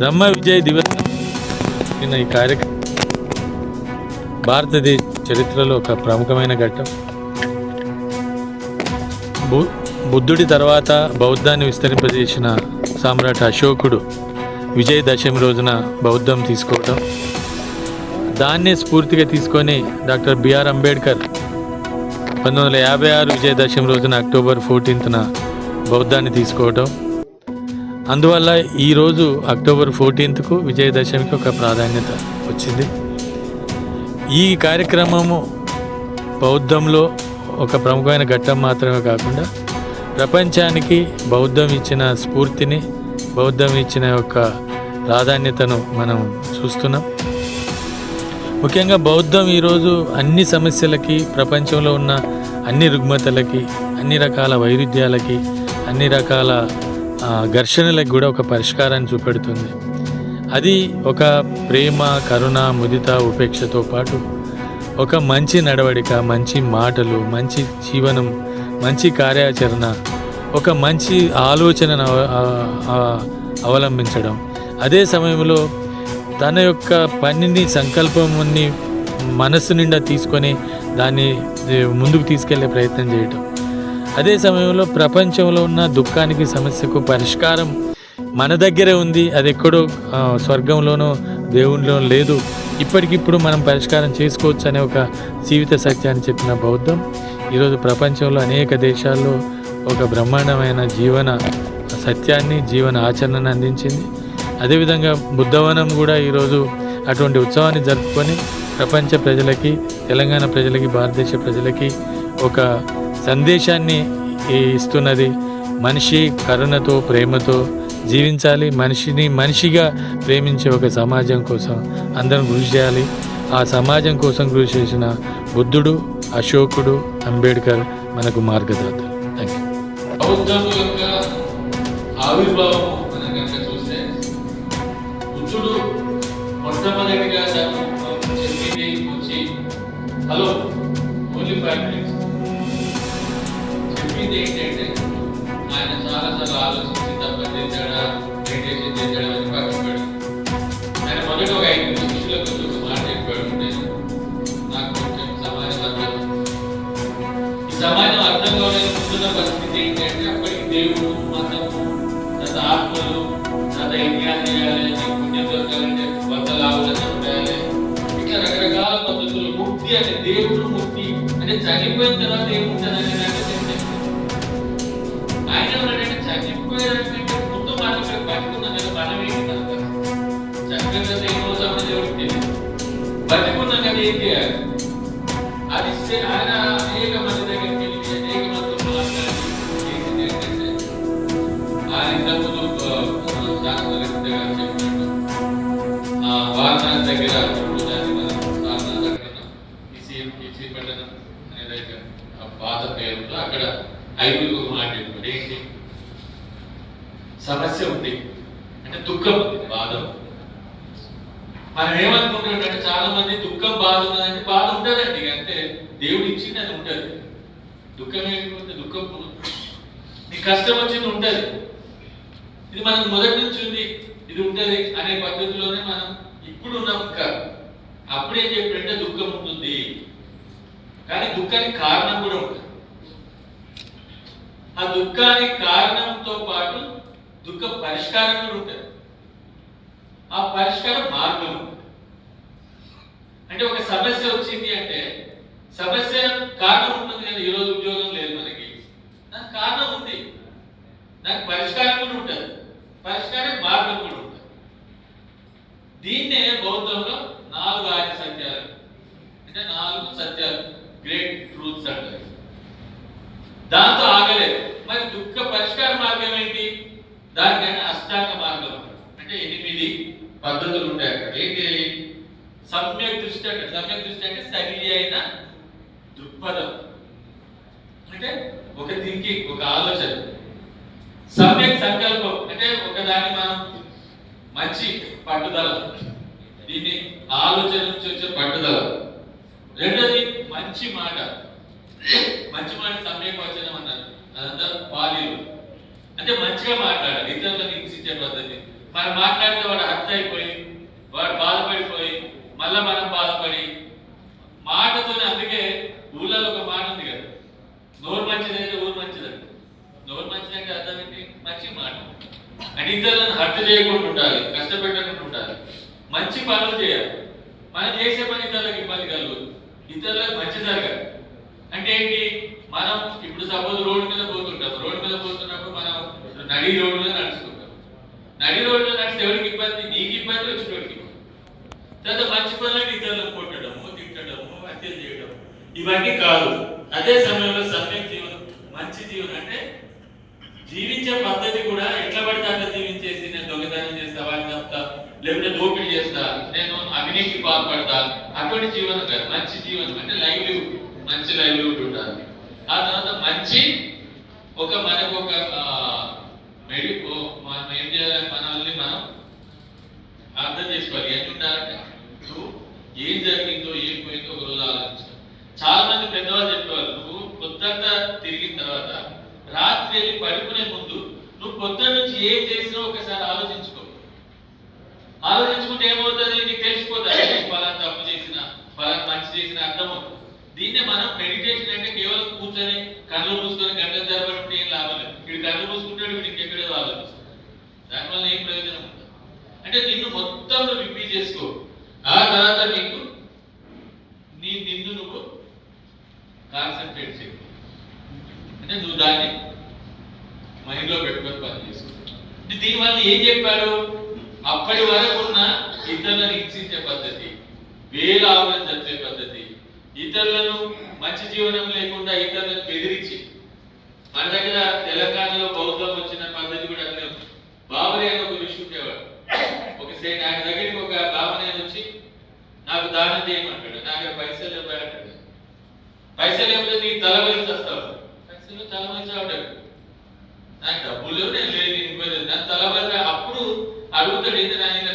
బ్రహ్మ విజయ్ దివస్ నిన్న ఈ కార్యక్రమం భారతదేశ చరిత్రలో ఒక ప్రముఖమైన ఘట్టం. బు బుద్ధుడి తర్వాత బౌద్ధాన్ని విస్తరింపజేసిన సామ్రాట్ అశోకుడు విజయదశమి రోజున బౌద్ధం తీసుకోవటం. దాన్నే స్ఫూర్తిగా తీసుకొని డాక్టర్ బిఆర్ అంబేద్కర్ పంతొమ్మిది వందల యాభై ఆరు విజయదశమి రోజున అక్టోబర్ ఫోర్టీన్త్న బౌద్ధాన్ని తీసుకోవటం. అందువల్ల ఈరోజు అక్టోబర్ ఫోర్టీన్త్కు విజయదశమికి ఒక ప్రాధాన్యత వచ్చింది. ఈ కార్యక్రమము బౌద్ధంలో ఒక ప్రముఖమైన ఘట్టం మాత్రమే కాకుండా ప్రపంచానికి బౌద్ధం ఇచ్చిన స్ఫూర్తిని బౌద్ధం ఇచ్చిన యొక్క ప్రాధాన్యతను మనం చూస్తున్నాం. ముఖ్యంగా బౌద్ధం ఈరోజు అన్ని సమస్యలకి ప్రపంచంలో ఉన్న అన్ని రుగ్మతలకి అన్ని రకాల వైరుధ్యాలకి అన్ని రకాల ఘర్షణలకు కూడా ఒక పరిష్కారాన్ని చూపెడుతుంది. అది ఒక ప్రేమ కరుణ ముదిత ఉపేక్షతో పాటు ఒక మంచి నడవడిక మంచి మాటలు మంచి జీవనం మంచి కార్యాచరణ ఒక మంచి ఆలోచనను అవలంబించడం. అదే సమయంలో తన యొక్క పనిని సంకల్పముని మనస్సు నిండా తీసుకొని దాన్ని ముందుకు తీసుకెళ్ళే ప్రయత్నం చేయటం. అదే సమయంలో ప్రపంచంలో ఉన్న దుఃఖానికి సమస్యకు పరిష్కారం మన దగ్గరే ఉంది. అది ఎక్కడో స్వర్గంలోనో దేవునిలోనో లేదు. ఇప్పటికిప్పుడు మనం పరిష్కారం చేసుకోవచ్చు అనే ఒక జీవిత సత్యాన్ని చెప్పిన బౌద్ధం. ఈరోజు ప్రపంచంలో అనేక దేశాల్లో ఒక బ్రహ్మాండమైన జీవన సత్యాన్ని జీవన ఆచరణను అందించింది. అదేవిధంగా బుద్ధవనం కూడా ఈరోజు అటువంటి ఉత్సవాన్ని జరుపుకొని ప్రపంచ ప్రజలకి తెలంగాణ ప్రజలకి భారతదేశ ప్రజలకి ఒక సందేశాన్ని ఇస్తున్నది మనిషి కరుణతో ప్రేమతో జీవించాలి. మనిషిని మనిషిగా ప్రేమించే ఒక సమాజం కోసం అందరం కృషి చేయాలి. ఆ సమాజం కోసం కృషి చేసిన బుద్ధుడు అశోకుడు అంబేద్కర్ మనకు మార్గదాతలు థ్యాంక్ యూ బౌద్ధం యొక్క ఆవిర్భావం మనం కనుక చూస్తే బుద్ధుడు మొట్టమొదటిగా చెప్పింది వచ్చి హలో చెప్పింది ఏంటంటే ఆయన చాలా సార్లు ఆలోచించి తప్ప చేశాడా మెడిటేషన్ చేశాడా అని పక్కన పెడు ఆయన మొదటి ఒక ఐదు శిష్యులకు వచ్చి ఒక మాట చెప్పాడు నేను నాకు కొంచెం సమాజం అర్థం ఈ సమాజం అర్థం కావడానికి ముందున్న పరిస్థితి ఏంటంటే అప్పటికి దేవుడు మతము తర్వాత ఆత్మలు తర్వాత యజ్ఞాలు చేయాలి నీకు పుణ్యం దొరకాలంటే వందల ఆవులు ఉండాలి ఇట్లా రకరకాల పద్ధతులు ముక్తి అంటే దేవుడు ముక్తి. అంటే చనిపోయిన తర్వాత ఏముంటుంది అనే ఏం చేయాలి అది ఆయన అనేక మంది దగ్గరికి వెళ్ళి అనేక మాట్లాడి ఆయన చెప్పినట్టు ఆ దగ్గర ఇప్పుడు దాన్ని మనం వారణాసి అక్కడ ఇసి ఇసి పట్టణం అనే దగ్గర ఆ పాత పేరుతో అక్కడ ఐదుగురు ఒక మాట చెప్పాడు ఏంటి సమస్య ఉంది అంటే దుఃఖం ఉంది బాధ ఉంది మనం ఏమనుకుంటామంటే చాలా మంది దుఃఖం బాధ ఉన్నదంటే బాధ ఉంటుందండి. ఇక అంతే దేవుడు ఇచ్చింది అది ఉంటుంది దుఃఖం లేకపోతే దుఃఖం నీ కష్టం వచ్చింది ఉంటుంది. ఇది మనకు మొదటి నుంచి ఉంది. ఇది ఉంటుంది అనే పద్ధతిలోనే మనం ఇప్పుడు ఉన్నాం ఇంకా. అప్పుడు ఏం చెప్పాడంటే దుఃఖం ఉంటుంది. కానీ దుఃఖానికి కారణం కూడా ఉంటుంది ఆ దుఃఖానికి కారణంతో పాటు దుఃఖ పరిష్కారం కూడా ఉంటుంది. ఆ పరిష్కార మార్గం. అంటే ఒక సమస్య వచ్చింది అంటే సమస్య కారణం ఉంటుంది కదా ఈరోజు ఉద్యోగం లేదు మనకి. దానికి కారణం ఉంది. దానికి పరిష్కారం కూడా ఉంటుంది. పరిష్కారం మార్గం కూడా ఉంటుంది. దీన్నే బౌద్ధంలో నాలుగు ఆర్య సత్యాలు. అంటే నాలుగు సత్యాలు. గ్రేట్ ట్రూత్స్ అంటారు. దాంతో ఆగలేదు. మరి దుఃఖ పరిష్కార మార్గం ఏంటి? దానికైనా అష్టాంగ మార్గం అంటే ఎనిమిది పద్ధతులు ఉంటాయి అక్కడ. ఏంటి? సమ్యక్ దృష్టి అంటే సమ్యక్ దృష్టి అంటే సరి అయిన దృక్పథం. అంటే ఒక థింకింగ్ ఒక ఆలోచన. సమ్యక్ సంకల్పం అంటే ఒకదాన్ని మనం మంచి పట్టుదల. దీన్ని ఆలోచన నుంచి వచ్చే పట్టుదల. రెండోది మంచి మాట. మంచి మాట సమ్యక్ వచనం అన్నారు. అదంతా పాలీలు. అంటే మంచిగా మాట్లాడాలి. ఇతరులను హింసించే పద్ధతి. మనం మాట్లాడితే వాడు హత్య అయిపోయి వాడు బాధపడిపోయి మళ్ళీ మనం బాధపడి మాటతోనే అందుకే ఊళ్ళలో ఒక మాట ఉంది కదా నోరు మంచిదైతే ఊరు మంచిదండి నోరు మంచిదంటే అర్థం ఏంటి? మంచి మాట. అంటే ఇతరులను హత్య చేయకుండా ఉండాలి కష్టపెట్టకుండా ఉండాలి. మంచి పనులు చేయాలి. మనం చేసే పని ఇతరులకు ఇబ్బంది కలగదు. ఇతరులకు మంచి జరగాలి. అంటే ఏంటి? మనం ఇప్పుడు సపోజ్ రోడ్డు మీద పోతుంటాం. రోడ్డు మీద పోతున్నప్పుడు మనం నడి రోడ్డు మీద నడుచుకుంటాం అన్ని రోజులు నడిస్తే ఎవరికి ఇబ్బంది? నీకు ఇబ్బంది వచ్చేటోడికి తర్వాత మంచి పనులను ఇతరులకు కొట్టడము తిట్టడము హత్యలు చేయడం ఇవన్నీ కాదు. అదే సమయంలో సమ్యక్ జీవనం మంచి జీవనం. అంటే జీవించే పద్ధతి కూడా ఎట్లా పడితే అట్లా జీవించేసి నేను దొంగతనం చేస్తా వాడిని తప్పుతా లేకపోతే దోపిడీ చేస్తా నేను అవినీతికి పాల్పడతా. అటువంటి జీవనం కాదు. మంచి జీవనం అంటే లైవ్లీహుడ్. మంచి లైవ్లీహుడ్ ఉండాలి. ఆ తర్వాత మంచి ఒక మనకు ఒక మెడి మనం ఏం చేయాలి మనల్ని మనం అర్థం చేసుకోవాలి ఎన్ని ఉండాలంటే నువ్వు ఏం జరిగిందో ఏం పోయిందో ఒక రోజు ఆలోచించాలి చాలా మంది పెద్దవాళ్ళు చెప్పేవాళ్ళు నువ్వు పొద్దున్న తిరిగిన తర్వాత రాత్రి వెళ్ళి పడుకునే ముందు నువ్వు పొద్దున్న నుంచి ఏం చేసినా ఒకసారి ఆలోచించుకో. ఆలోచించుకుంటే ఏమవుతుంది? నీకు తెలిసిపోతుంది. నేను తప్పు చేసిన పలానా మంచి చేసిన అర్థమవుతుంది. దీన్నే మనం మెడిటేషన్ అంటే కేవలం కూర్చొని కళ్ళు మూసుకొని గంటల తరబడి ఉంటే ఏం లాభం లేదు. వీడు కళ్ళు మూసుకుంటాడు వీడికి ఎక్కడేదో ఆలోచిస్తాడు. దానివల్ల ఏం ప్రయోజనం ఉండదు. అంటే నిన్ను మొత్తం నువ్వు రిపీట్ చేసుకో. ఆ తర్వాత నీకు నీ నిన్ను నువ్వు కాన్సన్ట్రేట్ చేయ. అంటే నువ్వు దాన్ని మైండ్లో పెట్టుకొని పని చేసుకో అంటే దీనివల్ల ఏం చెప్పారు అప్పటి వరకు ఉన్న ఇతరులను హింసించే పద్ధతి వేల ఆవులను చంపే పద్ధతి ఇతరులను మంచి జీవనం లేకుండా ఇతరులను బెదిరించి మన దగ్గర తెలంగాణలో బౌద్ధం వచ్చిన పద్ధతి కూడా అట్లే ఉంది. అని ఒక విషయం ఉండేవాడు. ఒక సే ఆయన దగ్గరికి ఒక బాబనే వచ్చి నాకు దానం చేయమంటాడు నా దగ్గర పైసలు ఇవ్వాలంటాడు పైసలు లేకపోతే నీ తల వలిసి పైసలు తల వలిసి నాకు డబ్బులు లేవు నేను లేదు నేను తలబారి అప్పుడు అడుగుతాడు ఏంటి నా ఇంకా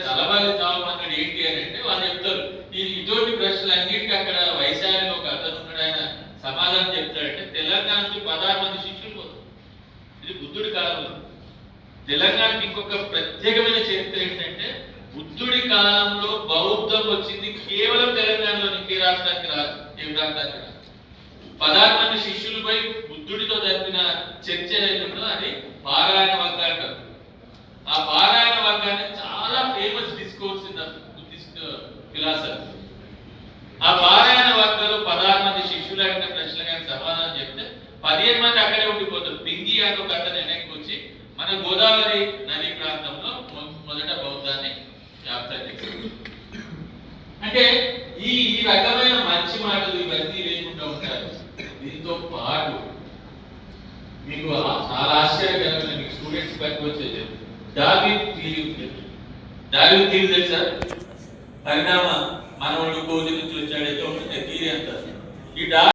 చావమన్నాడు ఏంటి అని అంటే వాళ్ళు చెప్తారు ఈ ఇటువంటి ప్రశ్నలు అన్నిటికీ అక్కడ వైశాలి ఒక అతను ఉన్నాడు ఆయన సమాధానం చెప్తాడంటే తెలంగాణ నుంచి పదహారు మంది శిష్యులు పోతారు. ఇది బుద్ధుడి కాలంలో. తెలంగాణకి ఇంకొక ప్రత్యేకమైన చరిత్ర ఏంటంటే బుద్ధుడి కాలంలో బౌద్ధం వచ్చింది కేవలం తెలంగాణలోని ఏ రాష్ట్రానికి రాదు ఏ ప్రాంతానికి రాదు. పదహారు మంది శిష్యులపై బుద్ధుడితో జరిపిన చర్చ ఏదో అది పారాయణ వర్గ అంటారు. ఆ పారాయణ వర్గాన్ని చాలా famous discourse in the Buddhist philosophy ఆ పారాయణ వర్గంలో పదహారు మంది శిష్యులు అడిగిన ప్రశ్నలు కానీ సమాధానం చెప్తే పదిహేను మంది అక్కడే ఉండిపోతారు. పింగి అని ఒక అతను వెనక్కి వచ్చి మన గోదావరి నది ప్రాంతంలో మొ- మొదట బౌద్ధాన్ని వ్యాప్తం అంటే ఈ ఈ రకమైన మంచి మాటలు ఇవన్నీ లేకుండా ఉంటారు దీంతో పాటు మీకు చాలా ఆశ్చర్యకరమైన మీకు స్టూడెంట్స్ పైకి వచ్చేది డార్విన్ తీరు ఉంది తీరు తెలుసా? పరిణామ మనవుడు కోతి నుంచి వచ్చాడైతే ఉంటుంది థియరీ అంతా ఈ డా